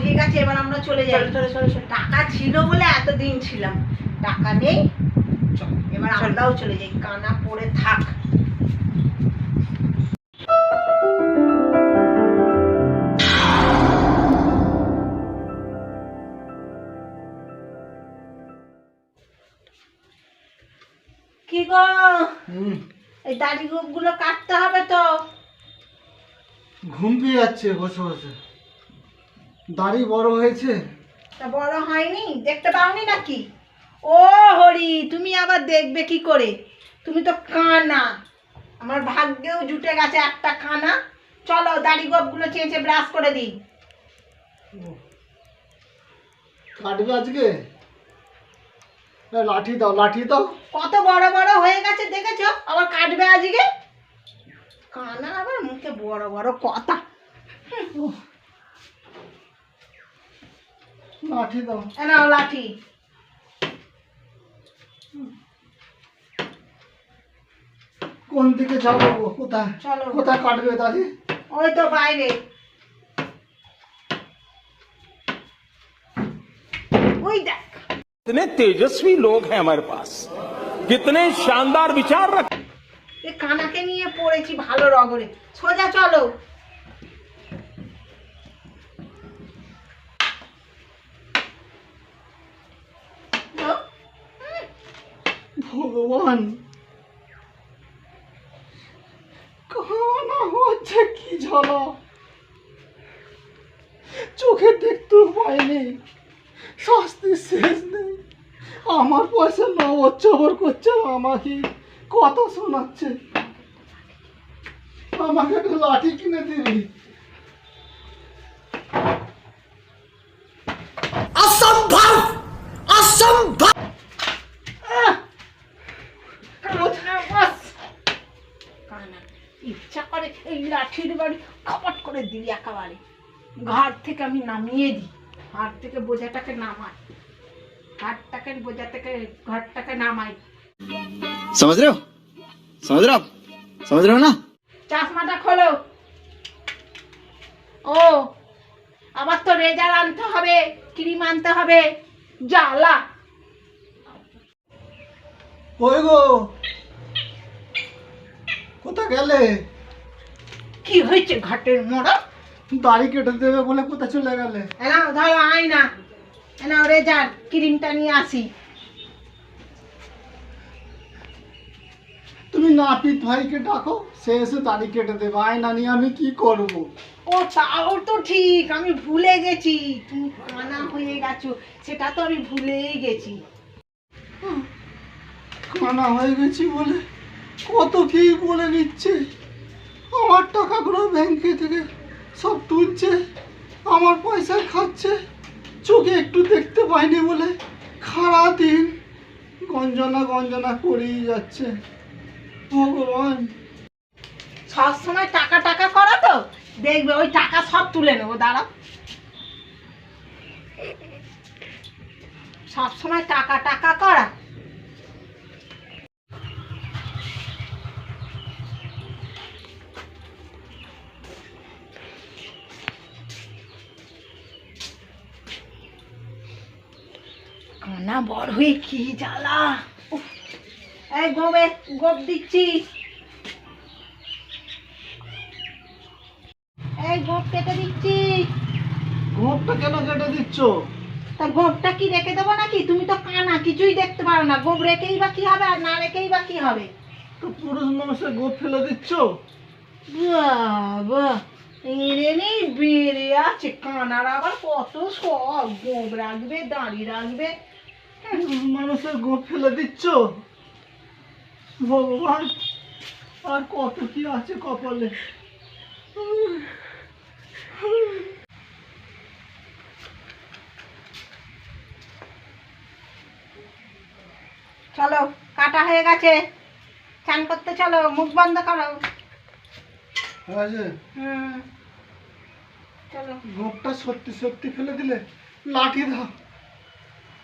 হয়ে গেছে এবার আমরা চলে যাই। চলো, চলো, চলো। টাকা ছিল বলে এতদিন ছিলাম। টাকা নেই। চল, এবার আমরাও চলে যাই কানা পড়ে থাক। কি গো? এই দাড়ি গুলো কাটতে হবে তো। ঘুম পেয়ে যাচ্ছে বসে বসে। দাড়ি বড় হয়েছে? তা বড় হয়নি দেখতে পাওনি নাকি? ও হরি তুমি আবার দেখবে কি করে? তুমি তো কানা। আমার ভাগ্যেও জুটে গেছে একটা কানা। চলো দাড়ি গোপগুলো চেঁচে ব্রাশ করে দিই। কাটবে আজকে? লাঠি দাও লাঠি দাও। কত বড় বড় হয়ে গেছে দেখেছ? আবার কাটবে আজকে? কানা আবার মুখে বড় বড় কথা। লাঠি দাও এ নাও লাঠি কোন দিকে যাবো গো? কোথায় চলো কোথায় কাটবে দাড়ি ওই তো বাইরে ওই দেখ कितने तेजस्वी लोग हैं हमारे पास कितने शानदार विचार रख এই কানাকে নিয়ে পড়েছি ভালো রগরে সোজা চলো ভগবান। কানা হচ্ছে কি জ্বালা চোখে দেখতেও পাইনি, শাস্তি শেষ নেই। আমার পয়সা নবর চবর করছে, আমাকে কথা শোনাচ্ছে। আমাকে একটু লাঠি কিনে দিবি কানা বাস। কানা, একেবারে এই লাঠির বাড়ি খপট করে দিই একেবারে। ঘাট থেকে আমি নামিয়ে দিই ঘাট থেকে বোঝাটাকে নামাই। ঘাটটাকে বোঝা থেকে ঘাটটাকে নামাই। সমুদ্র সমুদ্র সমুদ্র না? চাশমাটা খোলো। ও আবার তো রেজার আনতে হবে ক্রিম আনতে হবে। জ্বালা। কই গো? কোথা গেলে? কি হয়েছে ঘাটের মোড়া? দাড়ি কেটে দেবে বলে কোথায় চলে গেলে? এনাও ধরো আয়না। ওরে রেজার ক্রিমটা নিয়ে আসি। তুমি নাপিত ভাইকে ডাকো সে এসে দাড়ি কেটে দেবে। আয়না নিয়ে আমি কি করব? ও তাও তো ঠিক আমি ভুলে গেছি। তুমি কানা হয়ে গেছো সেটা তো আমি ভুলেই গেছি। কানা হয়ে গেছি বলে কত কি বলে নিচ্ছে? আমার টাকাগুলো ব্যাংকে থেকে সব তুলছে, আমার পয়সা খাচ্ছে। চোখে একটু দেখতে পাইনি বলে খারা দিন গঞ্জনা গঞ্জনা করেই যাচ্ছে। ভগবান। সব সময় টাকা টাকা করো তো। দেখবে ওই টাকা সব তুলে নেব, দাঁড়াও। সব সময় টাকা টাকা করা। কানা বড় হয়ে কি জ্বালা? এই গোবে গোপ দিচ্ছি। এই গোপ কেটে দিচ্ছি। ঘোরটা কেন কেটে দিচ্ছ? তা গোপটা কি রেখে দেবো নাকি? তুমি তো কানা কিছুই দেখতে পারো না। গোপ রেখেই বা কি হবে আর না রেখেই বা কি হবে? তো পুরুষ মানুষের গোপ ফেলে দিচ্ছ? বাবা বেড়ে আছে। কানার আবার কত সব গোপ রাখবে দাঁড়িয়ে রাখবে। মানুষের গোপ ফেলে দিচ্ছ? ভগবান আর কত কি আছে কপালে? চলো কাটা হয়ে গেছে। চান করতে চলো মুখ বন্ধ করো। চলো। গোপটা সত্যি সত্যি ফেলে দিলে লাঠি দাও।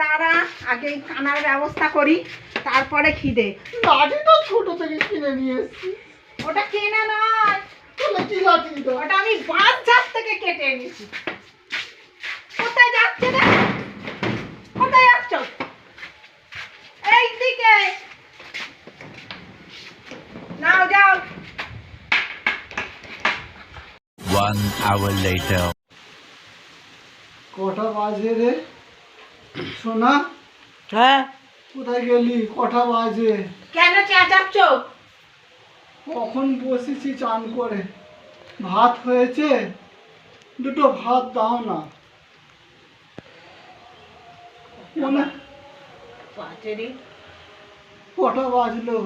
দাঁড়া আগে এই কানার ব্যবস্থা করি তারপরে খিদে। লাঠি তো ছোট থেকে কিনে নিয়ে এসছি। ওটা কেনা নয়। তাহলে কি লাঠি তো ওটা আমি বাজার থেকে কেটে এনেছি। কোথায় যাচ্ছে রে? কোথায় যাচ্ছ? এই দিকে নাও যাও। One hour later. কটা বাজে রে? সোনা হ্যাঁ। কোথায় গেলি? কটা বাজে? কেন চেঁচাচ্ছ? কখন বসেছি চান করে? ভাত হয়েছে? দুটো ভাত দাও না। মনে কটা বাজলো?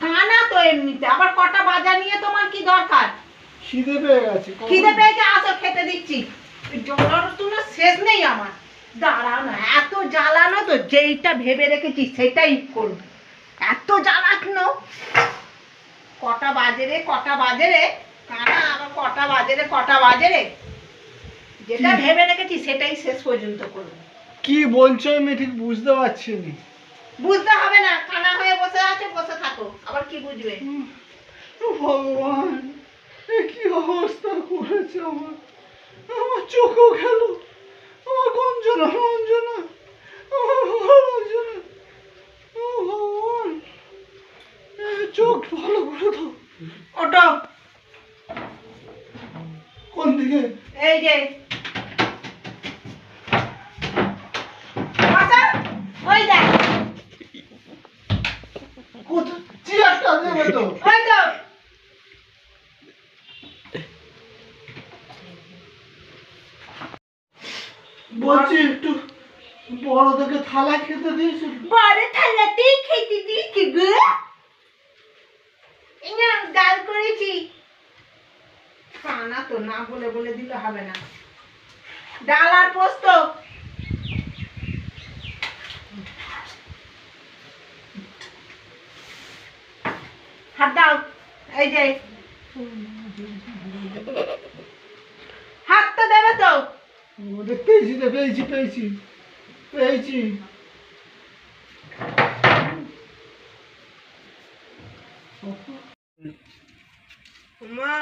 কানা তো এমনিতে। আবার কটা বাজা নিয়ে তোমার কি দরকার? খিদে পেয়ে গেছে। খিদে পেয়েছে আসো খেতে দিচ্ছি। জলার তুলো শেষ নেই আমার। দাঁড়াও না এত জ্বালানো তো যেইটা ভেবে রেখেছি সেটাই করব। এত জ্বালানো কটা বাজারে কটা বাজারে কানা কটা বাজারে কটা বাজে রে? যেটা কি? ভেবে রেখেছি সেটাই শেষ পর্যন্ত করব। কি বলছো আমি ঠিক বুঝতে পারছি না। বুঝতে হবে না কানা হয়ে বসে আছে বসে থাকো। আবার কি বুঝবে? ভগবান কি অবস্থা করেছে আমার? আমার চোখও গেল। আমার গঞ্জনা গঞ্জনা চোখ ভালো করে তো ওটা। কোন দিকে? এই যে বসো, ওই দেখ কোথায় চেয়ারটা দেবে তো ওই তো বলছি একটু বড় থেকে থালা খেতে বড় থালাতেই খেতে দিয়েছি গো। ডাল করেছি। খানা তো না বলে বলে দিলে হবে না। ডাল আর পোস্ত। হাত দাও এই যে। হাত তো দেবে তো? পেয়েছি রে পেয়েছি পেয়েছি পেয়েছি। মা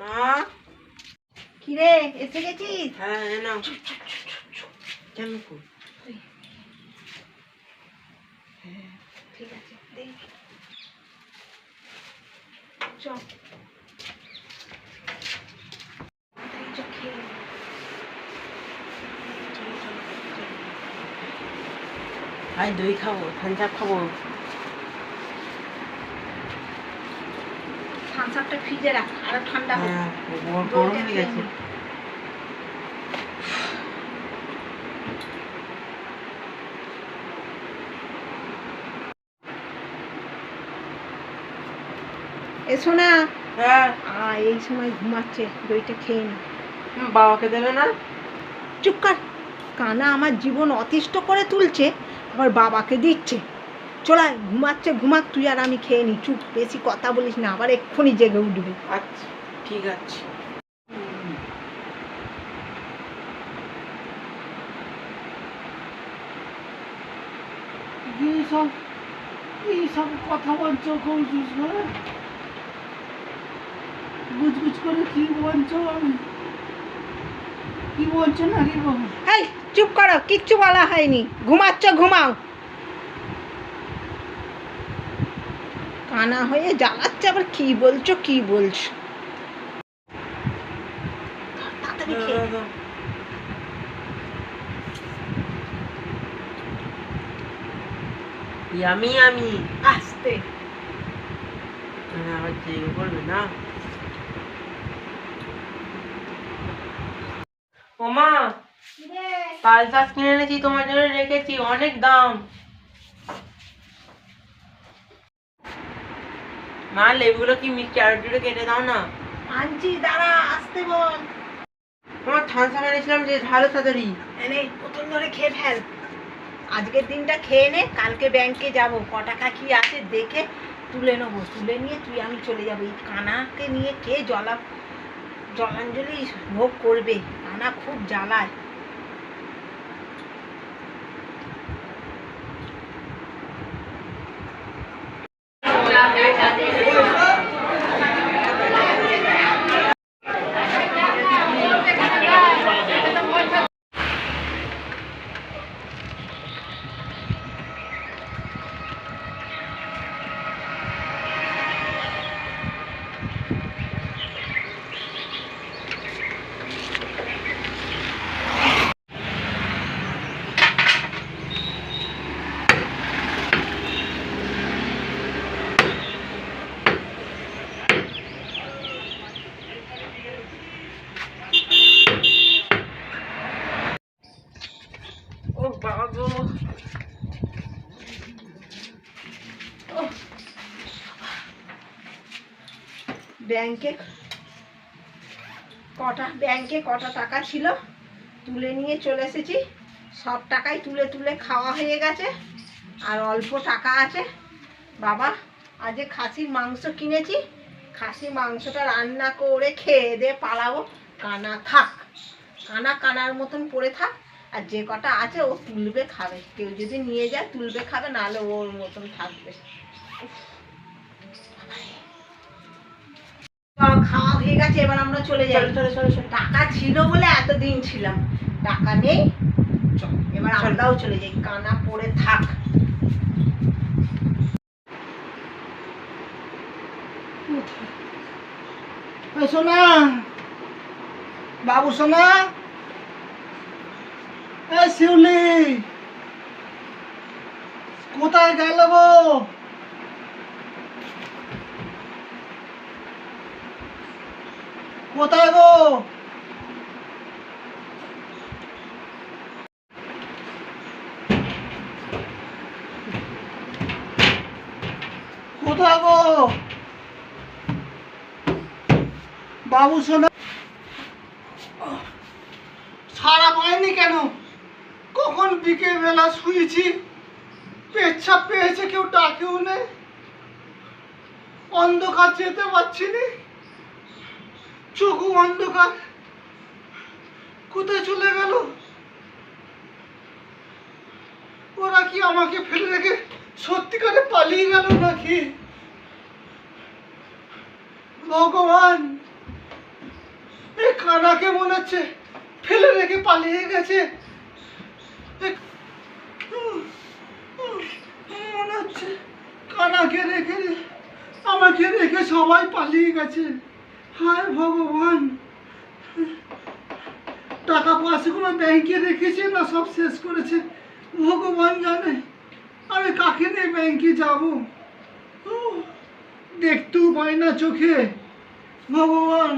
মা। কিরে এসে গেছিস? হ্যাঁ নাও। কেন? ঠিক আছে দেখ চল তাই চল খেয়ে নে। ভাই দই খাব খাব থামস আপটা ফ্রিজে রাখ আরও ঠান্ডা হ্যাঁ গরম গরম হয়ে গেছে এসো না হ্যাঁ এই সময় ঘুমাচ্ছে দইটা খেয়ে নি বাবাকে দেবে না চুপ কর কানা আমার জীবন অতিষ্ঠ করে তুলছে. আবার বাবাকে দিচ্ছে। চলায় ঘুমাচ্ছে ঘুমাক তুই আর আমি খেয়ে নি চুপ বেশি কথা বলিস না আবার এক্ষুনি জেগে উঠবে। আচ্ছা ঠিক আছে। কথা বলছো কৌশুস করে গুজগুজ করে কি বলছো? আমি কি বলছো না বল এই চুপ করো কিচ্ছু বলা হয়নি। ঘুমাচ্ছ ঘুমাও। কানা হয়ে জ্বালাচ্ছে আবার কি বলছো কি বলছো? আমি আমি আস্তে। আবার জেগে পড়বে না? ওমা তাল চাষ কিনে এনেছি তোমার জন্য রেখেছি অনেক দাম। মা লেবুগুলো কি আর একটু কেটে দাও না। আনছি দাঁড়া আসতে বল। আমার থানসা এনেছিলাম যে ভালো তাড়াতাড়ি এনে প্রথম ধরে খেয়ে ফেল। আজকের দিনটা খেয়ে নে কালকে ব্যাংকে যাব। ক টাকা কি আছে দেখে তুলে নেব। তুলে নিয়ে তুই আমি চলে যাব। এই কানাকে নিয়ে কে জলা জলাঞ্জলি ভোগ করবে। নানা খুব জ্বালায় ও বাবা গো ব্যাংকে কটা ব্যাংকে কটা টাকা ছিল তুলে নিয়ে চলে এসেছি। সব টাকাই তুলে তুলে খাওয়া হয়ে গেছে, আর অল্প টাকা আছে। বাবা আজ খাসির মাংস কিনেছি। খাসি মাংসটা রান্না করে খেয়ে দিয়ে পালাবো। কানা থাক, কানা কানার মতন পড়ে থাক, আর যে কটা আছে ও তুলবে খাবে। কেউ যদি নিয়ে যায় তুলবে খাবে, নাহলে ওর মতন থাকবে। খাওয়া হয়ে গেছে এবার আমরা চলে যাই। চলো চলো চলো টাকা ছিল বলে এতদিন ছিলাম। টাকা নেই। এবার আমরাও চলে যাই। কানা পড়ে থাক। সোনা। বাবু সোনা। শিউলি। কোথায় গেল গো? কোথায় গো? কোথায় গো? বাবু, শোনো। সারা পায়নি কেন? কখন বিকেল বেলা শুয়েছি? পেচ্ছাপ পেয়েছে কেউ, ডাকেও নেই। অন্ধকার যেতে পারছি নি। চোখও অন্ধকার। কোথায় চলে গেল? ওরা কি আমাকে ফেলে রেখে সত্যিকারে পালিয়ে গেল নাকি? ভগবান এই কানাকে মনে হচ্ছে ফেলে রেখে পালিয়ে গেছে। এ- মনে হচ্ছে কানাকে রেখে, আমাকে রেখে সবাই পালিয়ে গেছে। হায় ভগবান। টাকা পয়সাগুলো ব্যাংকে রেখেছে না সব শেষ করেছে? ভগবান জানে। আমি কাকে নিয়ে ব্যাংকে যাব? দেখতেও পাই না চোখে। ভগবান।